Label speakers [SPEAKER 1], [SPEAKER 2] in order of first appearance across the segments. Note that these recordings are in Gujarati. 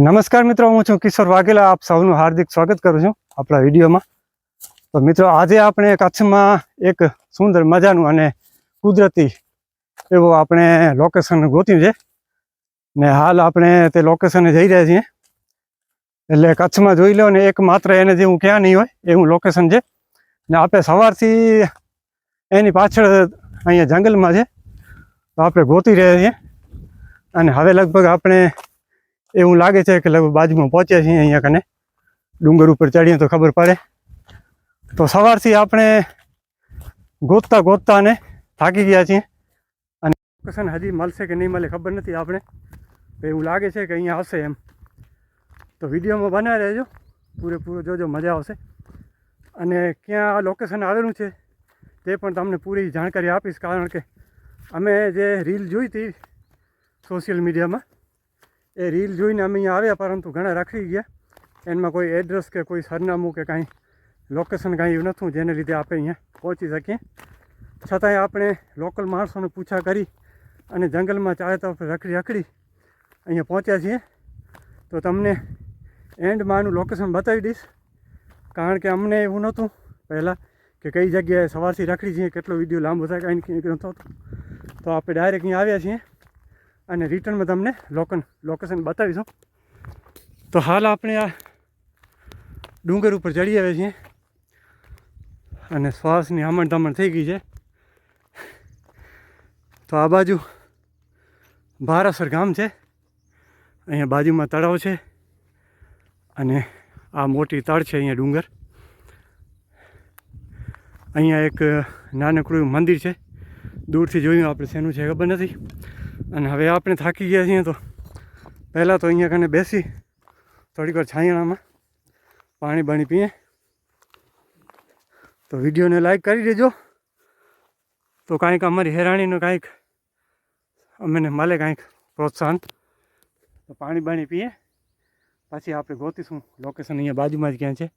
[SPEAKER 1] નમસ્કાર મિત્રો, હું છું કિશોર વાઘેલા. આપ સૌનું હાર્દિક સ્વાગત કરું છું આપણા વિડીયોમાં. તો મિત્રો, આજે આપણે કચ્છમાં એક સુંદર મજાનું અને કુદરતી એવું આપણે લોકેશન ગોત્યું છે ને હાલ આપણે તે લોકેશને જઈ રહ્યા છીએ. એટલે કચ્છમાં જોઈ લો ને એક માત્ર એને જેવું ક્યાં નહીં હોય, એવું લોકેશન છે. ને આપણે સવારથી એની પાછળ અહીંયા જંગલમાં છે. તો આપણે ગોતી રહ્યા છીએ. અને હવે લગભગ આપણે એવું લાગે છે કે લગભગ બાજુમાં પહોંચ્યા છીએ અહીંયા કને. ડુંગર ઉપર ચડીએ તો ખબર પડે. તો સવારથી આપણે ગોતતા ગોતતા ને થાકી ગયા છીએ. અને લોકેશન હજી મળશે કે નહીં મળે ખબર નથી આપણે. એવું લાગે છે કે અહીંયા હશે એમ. તો વિડીયોમાં બનાવી રહેજો. પૂરેપૂરો જોજો, મજા આવશે. અને ક્યાં આ લોકેશન આવેલું છે તે પણ તમને પૂરી જાણકારી આપીશ. કારણ કે અમે જે રીલ જોઈ હતી સોશિયલ મીડિયામાં એ રીલ જોઈને અમે અહીંયા આવ્યા, પરંતુ ઘણા રખડી ગયા. એમાં કોઈ એડ્રેસ કે કોઈ સરનામું કે કાંઈ લોકેશન કાંઈ એવું નહોતું, જેને લીધે આપણે અહીંયા પહોંચી શકીએ. છતાંય આપણે લોકલ માણસોને પૂછા કરી અને જંગલમાં ચારે તરફ રખડી રખડી અહીંયા પહોંચ્યા છીએ. તો તમને એન્ડમાં આનું લોકેશન બતાવી દઈશ. કારણ કે અમને એવું નહોતું પહેલાં કે કઈ જગ્યાએ સવારથી રખડી છીએ, કેટલો વીડિયો લાંબો થાય, કાંઈ નહોતો. તો આપણે ડાયરેક્ટ અહીંયા આવ્યા છીએ. અને રિટર્નમાં તમને લોકન લોકેશન બતાવીશું તો હાલ આપણે આ ડુંગર ઉપર ચડી આવ્યા છીએ. અને શ્વાસની હમણ ધમણ થઈ ગઈ છે. તો આ બાજુ બારાસર ગામ છે. અહીંયા બાજુમાં તળાવ છે. અને આ મોટી તળ છે અહીંયા ડુંગર. અહીંયા એક નાનકડું મંદિર છે. દૂરથી જોયું આપણે શેનું છે ખબર નથી. અને હવે આપણે થાકી ગયા છીએ તો પહેલાં તો અહીંયા કને બેસી થોડીક વાર છાંયણામાં પાણી બાણી પીએ. તો વિડીયોને લાઈક કરી દેજો. તો કાંઈક અમારી હેરાણીનું કાંઈક અમને મળે કાંઈક પ્રોત્સાહન. તો પાણી બાણી પીએ. પછી આપણે ગોતીશું. લોકેશન અહીંયા બાજુમાં જ ક્યાં છે.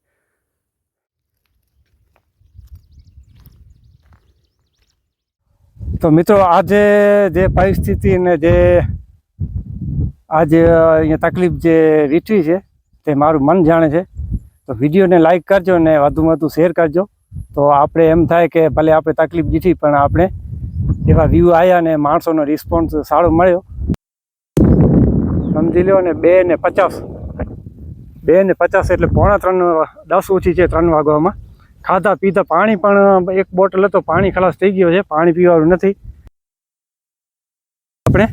[SPEAKER 1] તો મિત્રો આજે જે પરિસ્થિતિ અને જે આજે અહીંયા તકલીફ જે વીઠવી છે તે મારું મન જાણે છે. તો વિડીયોને લાઈક કરજો ને વધુમાં વધુ શેર કરજો. તો આપણે એમ થાય કે ભલે આપણે તકલીફ દીધી પણ આપણે એવા વ્યૂ આવ્યા ને માણસોનો રિસ્પોન્સ સારો મળ્યો. સમજી લો ને, બે ને પચાસ. બે ને પચાસ એટલે પોણા ત્રણ, દસ ઓછી છે ત્રણ વાગવામાં. ખાધા, પીધા. પાણી પણ એક બોટલ હતો, પાણી ખલાસ થઈ ગયો છે. પાણી પીવાનું નથી. આપણે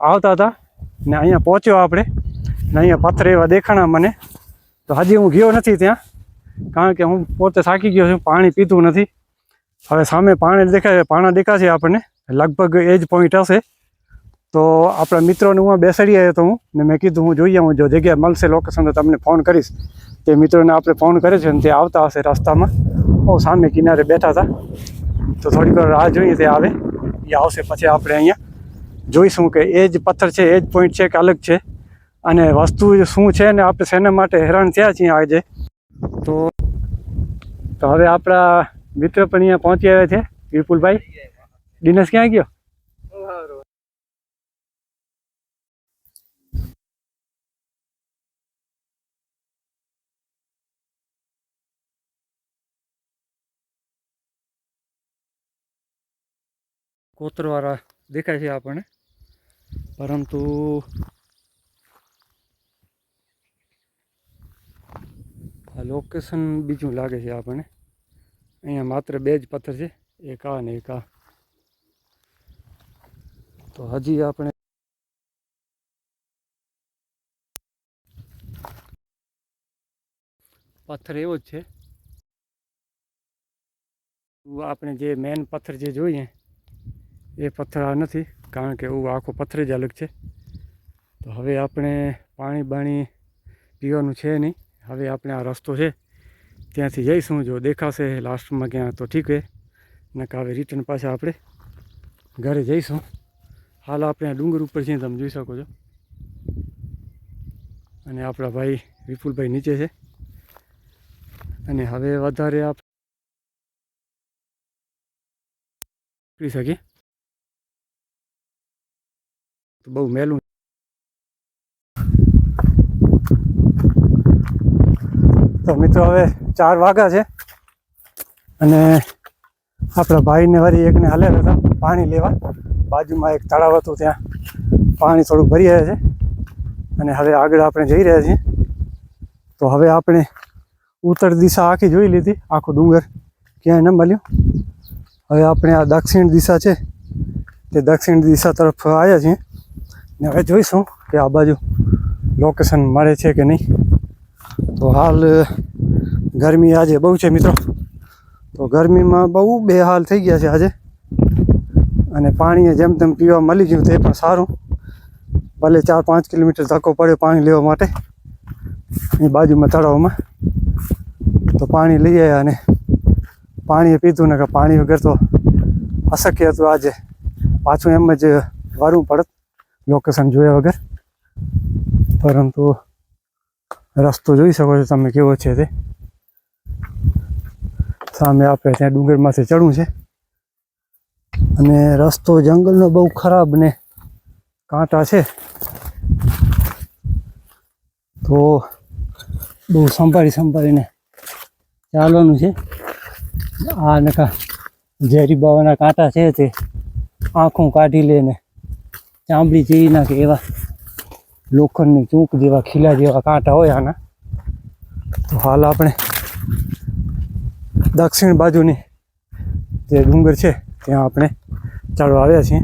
[SPEAKER 1] આવતા હતા ને અહીંયા પહોંચ્યો આપણે. ને અહીંયા પથ્થર એવા દેખાણા મને. તો હજી હું ગયો નથી ત્યાં, કારણ કે હું પોતે થાકી ગયો છું. પાણી પીતું નથી. હવે સામે પાણી દેખાય પાણા દેખાશે આપણને. લગભગ એ જ પોઈન્ટ હશે. તો આપણા મિત્રોને હું બેસાડી આવ્યો તો હું, ને મેં કીધું હું જોઈએ હું જો જગ્યા મળશે લોકેશન તો તમને ફોન કરીશ. તે મિત્રોને આપણે ફોન કરે છે ને તે આવતા હશે રસ્તામાં. બહુ સામે કિનારે બેઠા હતા. તો થોડીક વાર રાહ જોઈએ તે આવે. એ આવશે પછી આપણે અહીંયા જોઈશું કે એ જ પથ્થર છે એ જ પોઈન્ટ છે કે અલગ છે. અને વસ્તુ શું છે ને આપણે શેના માટે હેરાન થયા છીએ આજે. તો તો હવે આપણા મિત્ર પણ અહીંયા પહોંચી આવ્યા છે. વિપુલભાઈ, દિનેશ ક્યાં ગયો? કોતરવાળા દેખાય છે આપણને. પરંતુ આ લોકેશન બીજું લાગે છે આપણને. અહીંયા માત્ર બે જ પથ્થર છે, એક આ ને એક આ. તો હજી આપણે પથ્થર એવો જ છે. આપણે જે મેન પથ્થર જે જોઈએ એ પથ્થર આ નથી, કારણ કે એવું આખો પથ્થર જ અલગ છે. તો હવે આપણે પાણી બાણી પીવાનું છે નહીં. હવે આપણે આ રસ્તો છે, ત્યાંથી જઈશું. જો દેખાશે લાસ્ટમાં ક્યાં, તો ઠીક હે નકા હવે રિટર્ન પાછા આપણે ઘરે જઈશું. હાલ આપણે આ ડુંગર ઉપર છીએ, તમે જોઈ શકો છો. અને આપણા ભાઈ વિપુલભાઈ નીચે છે. અને હવે વધારે આપ શકીએ? બહુ મેલું. તો મિત્રો હવે ચાર વાગ્યા છે અને આપણા ભાઈને વારી એકને હાલે હતા પાણી લેવા. બાજુમાં એક તળાવ હતું ત્યાં. પાણી થોડું ભરી રહ્યા છે. અને હવે આગળ આપણે જઈ રહ્યા છીએ. તો હવે આપણે ઉત્તર દિશા આખી જોઈ લીધી, આખું ડુંગર. ક્યાંય ન મળ્યું. હવે આપણે આ દક્ષિણ દિશા છે તે દક્ષિણ દિશા તરફ આવ્યા છીએ. ને હવે જોઈશું કે આ બાજુ લોકેશન મળે છે કે નહીં. તો હાલ ગરમી આજે બહુ છે મિત્રો. તો ગરમીમાં બહુ બેહાલ થઈ ગયા છે આજે. અને પાણી જેમ તેમ પીવા મળી ગયું તે પણ સારું. ભલે ચાર પાંચ કિલોમીટર ધક્કો પડ્યો પાણી લેવા માટે, એ બાજુમાં તળાવમાં. તો પાણી લઈ આવ્યા અને પાણીએ પીધું ને કે પાણી વગર તો અશક્ય હતું આજે. પાછું એમ જ વારવું પડત. લોકેશન જોયા વગર. પરંતુ રસ્તો જોઈ શકો છો તમે કેવો છે તે. સામે આપણે ત્યાં ડુંગરમાંથી ચડવું છે. અને રસ્તો જંગલનો બહુ ખરાબ ને કાંટા છે. તો બહુ સંભાળી સંભાળીને ચાલવાનું છે. આ નકા ઝેરી બાવાના કાંટા છે તે. આંખું કાઢી લે ચામડી ચીરી નાખે એવા લોખંડની ચૂંક જેવા ખીલા જેવા કાંટા હોય આના. તો હાલ આપણે દક્ષિણ બાજુની જે ડુંગર છે, ત્યાં આપણે ચાલવા આવ્યા છીએ.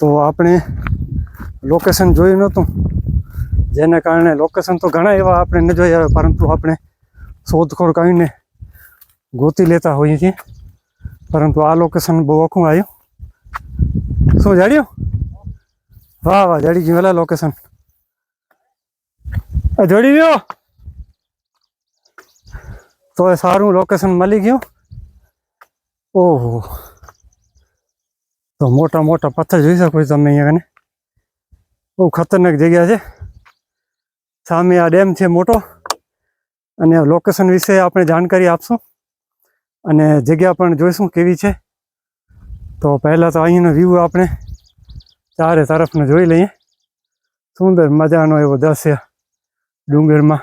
[SPEAKER 1] તો આપણે લોકેશન જોયું નહોતું. જેના કારણે લોકેશન તો ઘણા એવા આપણે ન આવે પરંતુ આપણે શોધખોળ કરીને ગોતી લેતા હોઈએ છીએ. પરંતુ આ લોકેશન બહુ ઓખું આવ્યું. શું જાડ્યું વાહ વાહ જાડી ગયું વેલા લોકેશન જોડી ગયો તો એ સારું લોકેશન મળી ગયું. ઓહો. તો મોટા મોટા પથ્થર જોઈ શકો તમે અહીંયા કને. બહુ ખતરનાક જગ્યા છે. સામે આ ડેમ છે મોટો. અને લોકેશન વિશે આપણે જાણકારી આપશું. અને જગ્યા પણ જોઈશું કેવી છે. તો પહેલાં તો અહીંનો વ્યૂ આપણે ચારે તરફનો જોઈ લઈએ. સુંદર મજાનો એવો દ્રશ્ય ડુંગરમાં.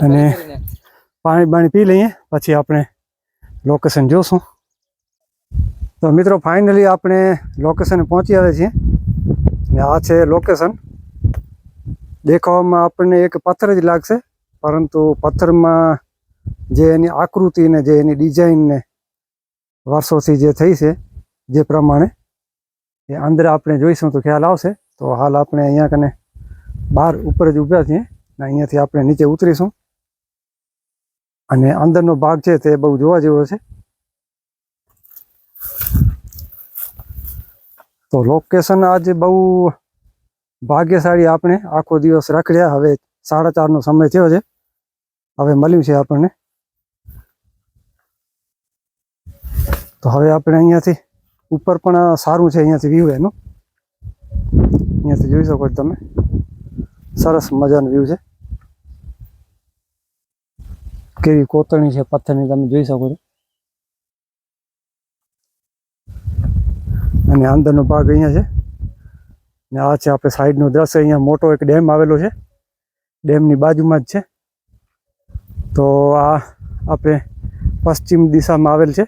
[SPEAKER 1] અને- પાણી બાણી પી લઈએ, પછી આપણે લોકેશન જોશું. તો મિત્રો ફાઇનલી આપણે લોકેશન પહોંચી આવે છીએ. આ છે લોકેશન દેખાવામાં આપણને એક પથ્થર જ લાગશે, પરંતુ પથ્થરમાં જે એની આકૃતિ ને જે એની ડિઝાઇનને વર્ષોથી જે થઈ છે, જે પ્રમાણે, એ અંદર આપણે જોઈશું તો ખ્યાલ આવશે. તો હાલ આપણે અહીંયા કને બહાર ઉપર જ ઊભા છીએ અને અહીંયાથી આપણે નીચે ઉતરીશું. અને અંદરનો ભાગ છે તે બહુ જોવા જેવો છે. તો લોકેશન આજે બહુ ભાગ્યશાળી આપણે આખો દિવસ રખડ્યા. હવે સાડા ચારનો સમય થયો છે. હવે મળ્યું છે આપણને. તો હવે આપણે અહીંયાથી ઉપર પણ સારું છે અહીંયાથી વ્યૂ એનું. અહીંયાથી જોઈ શકો છો તમે. સરસ મજાનું વ્યૂ છે. કેવી કોતરણી છે પથ્થરની તમે જોઈ શકો છો. અને અંદરનો ભાગ અહીંયા છે. ને આ છે આપણે સાઈડનો દ્રશ્ય, અહીંયા મોટો એક ડેમ આવેલો છે. ડેમની બાજુમાં જ છે. તો આ આપણે પશ્ચિમ દિશામાં આવેલ છે.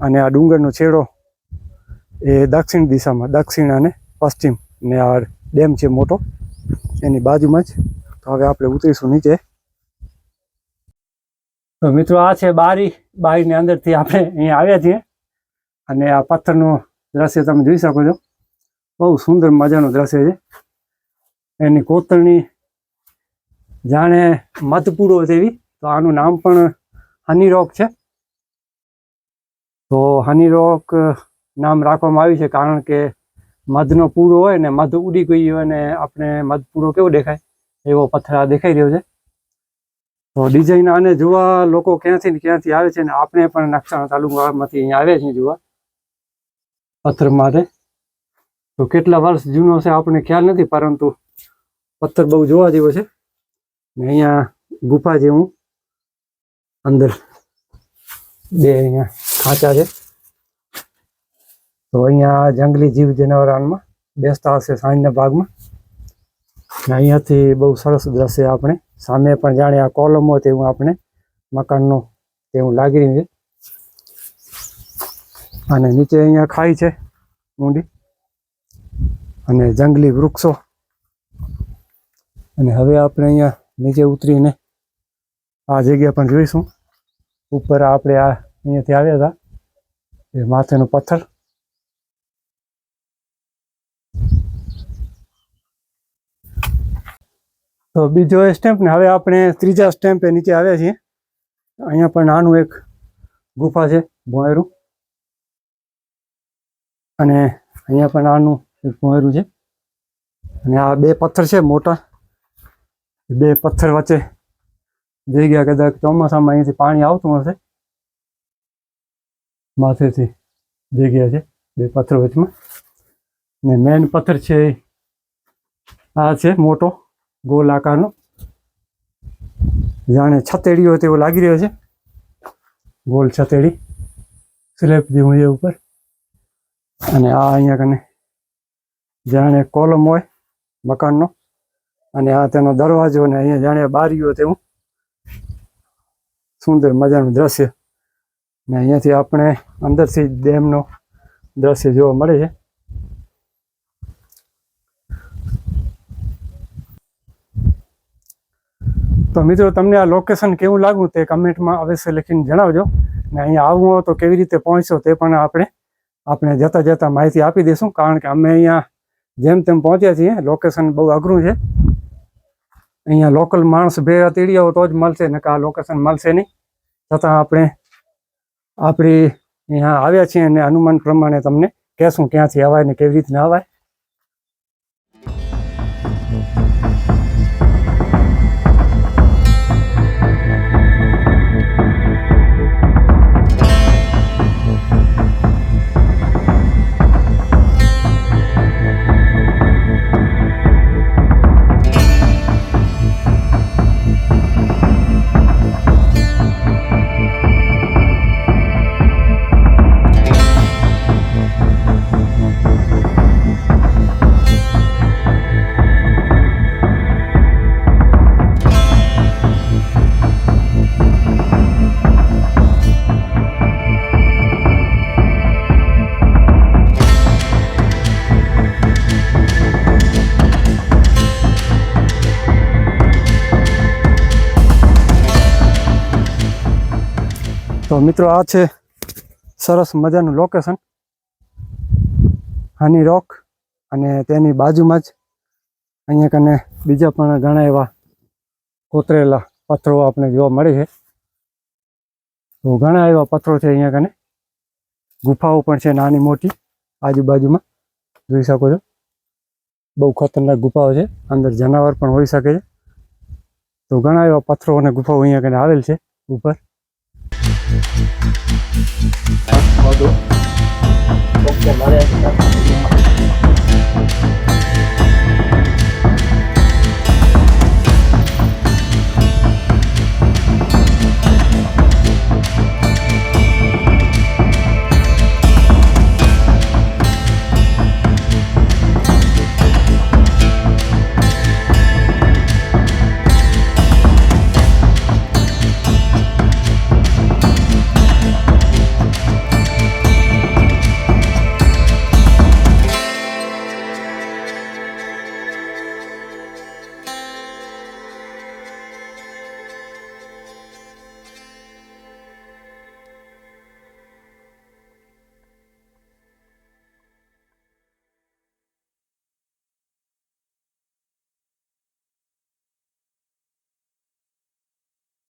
[SPEAKER 1] અને આ ડુંગરનો છેડો એ દક્ષિણ દિશામાં, દક્ષિણ અને પશ્ચિમ ને આ ડેમ છે મોટો. એની બાજુમાં જ. તો હવે આપણે ઉતરીશું નીચે. તો મિત્રો આ છે બારી. બારીની અંદરથી આપણે અહીંયા આવ્યા છીએ. અને આ પથ્થરનું દ્રશ્ય તમે જોઈ શકો છો. બહુ સુંદર મજાનું દ્રશ્ય છે. એની કોતરણી જાણે મધપૂરો જેવી. તો આનું નામ પણ હનીરોક છે. તો હનીરોક નામ રાખવામાં આવ્યું છે કારણ કે મધનો પૂડો હોય ને મધ ઉડી ગઈ હોય ને આપણે મધ કેવો દેખાય? એવો પથ્થર આ દેખાઈ રહ્યો છે. તો ડિઝાઇન આને જોવા લોકો ક્યાંથી ને ક્યાંથી આવે છે ને આપણે પણ નકશાના તાલુકામાંથી અહીંયા આવ્યા છીએ જોવા. પથ્થર માટે. તો કેટલા વર્ષ જૂનો છે આપણને ખ્યાલ નથી, પરંતુ પથ્થર બહુ જોવા જેવો છે. ને અહીંયા ગુફા જેવું અંદર બે અહીંયા ખાંચા છે. તો અહીંયા જંગલી જીવ જનાવરાનમાં બેસતા હશે સાંજના ભાગમાં. ને અહીંયાથી બહુ સરસ દ્રશ્ય આપણે. સામે પણ જાણે આ કોલમો તેવું આપણે મકાનનો તેવું લાગી રહ્યું છે. અને નીચે અહીંયા ખાઈ છે, ઊંડી. અને જંગલી વૃક્ષો. અને હવે આપણે અહીંયા નીચે ઉતરીને આ જગ્યા પણ જોઈશું. ઉપર આપણે આ અહીંયાથી આવ્યા હતા. એ માથેનો પથ્થર. તો બીજો સ્ટેમ્પ ને હવે આપણે ત્રીજા સ્ટેમ્પે નીચે આવ્યા છીએ. અહીંયા પણ નાનું એક ગુફા છે, ભોંયરું. અને અહીંયા પણ નાનું ભોંયરું છે. અને આ બે પથ્થર છે મોટા. બે પથ્થર વચ્ચે જગ્યા કદાચ ચોમાસામાં અહીંયાથી પાણી આવતું હશે. માથેથી જગ્યા છે બે પથ્થર વચમાં. ને મેન પથ્થર છે આ છે મોટો ગોલ આકારનો જાણે છતેડી હોય તેવો લાગી રહ્યો છે. ગોલ છતેડી. સ્લેબ જેવું છે ઉપર. અને આ અહીંયા કને જાણે કોલમ હોય, મકાનનો. અને આ તેનો દરવાજો ને અહીંયા જાણે બારીઓ તેવું સુંદર મજાનું દ્રશ્ય. ને અહીંયાથી આપણે અંદરથી ડેમનો દ્રશ્ય જોવા મળે છે. તો મિત્રો, તમને આ લોકેશન કેવું લાગ્યું તે કમેન્ટમાં અવશ્ય લખીને જણાવજો. ને અહીંયા આવવું હોય તો કેવી રીતે પહોંચશો તે પણ આપણે આપણે જતા જતા માહિતી આપી દઈશું. કારણ કે અમે અહીંયા જેમ તેમ પહોંચ્યા છીએ. લોકેશન બહુ અઘરું છે. અહીંયા લોકલ માણસ ભેગા તેડી તો જ મળશે ને આ લોકેશન મળશે નહીં. છતાં આપણે આપણી અહીંયા આવ્યા છીએ અને અનુમાન પ્રમાણે તમને કહેશું ક્યાંથી અવાય ને કેવી રીતના અવાય મિત્રો, આ છે સરસ મજાનું લોકેશન હની રોક અને તેની બાજુમાં જ અહીંયા કને બીજા પણ ઘણા એવા કોતરેલા પથ્થરો આપણે જોવા મળે છે. તો ઘણા એવા પથ્થરો છે અહીંયા કને. ગુફાઓ પણ છે નાની મોટી, આજુબાજુમાં. જોઈ શકો છો. બહુ ખતરનાક ગુફાઓ છે. અંદર જનાવર પણ હોઈ શકે છે. તો ઘણા એવા પથ્થરો અને ગુફાઓ અહીંયા કને આવેલ છે ઉપર.
[SPEAKER 2] Mandou.